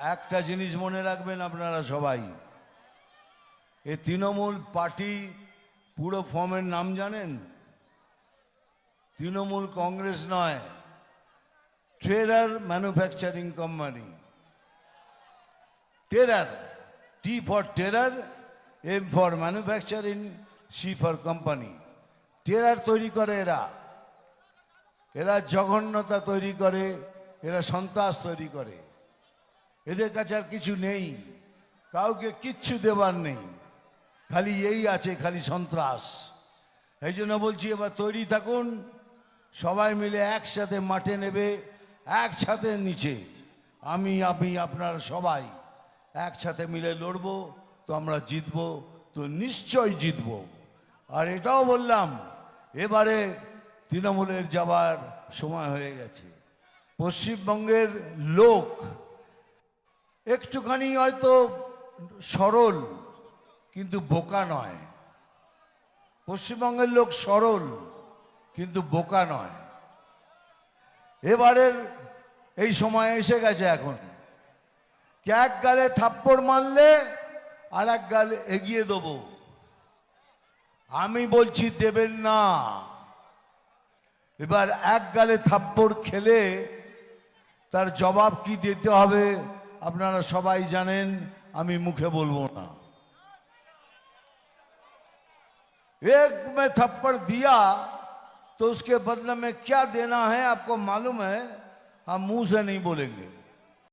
একটা জিনিস মনে রাখবেন আপনারা সবাই। এ তৃণমূল পার্টি পুরো ফর্মের নাম জানেন? তৃণমূল কংগ্রেস নয়, trader manufacturing company. Terror T for terror M for manufacturing C for company. Terror তৈরি করে এরা। এরা জঘন্যতা তৈরি করে, এরা সন্ত্রাস তৈরি করে। এদের কাছে আর কিছু নেই। কাউকে কিচ্ছু দেবার নেই। খালি এই আছে, খালি সন্ত্রাস। এই জন্য বলছি এবার তৈরি থাকুন। সবাই মিলে একসাথে মাঠে নেবে, একসাথে নিচে। আমি আমি, আপনার সবাই একসাথে মিলে লড়বো, তো আমরা জিতবো, তো নিশ্চয় জিতবো। আর এটাও বললাম, এবারে তৃণমূলের যাবার সময় হয়ে গেছে। পশ্চিমবঙ্গের লোক একটুখানি হয়তো সরল, কিন্তু বোকা নয়। পশ্চিমবঙ্গের লোক সরল, কিন্তু বোকা নয়। এবারের এই সময় এসে গেছে এখন। এক গালে থাপ্পড় মারলে আর এক গালে এগিয়ে দেবো। আমি বলছি দেবেন না। এবার এক গালে থাপ্পড় খেলে তার জবাব কি দিতে হবে? আপনারা সবাই জানেন আমি মুখে বলবো না एक में थप्पड़ दिया तो उसके बदले में क्या देना है आपको मालूम है हम मुंह से नहीं बोलेंगे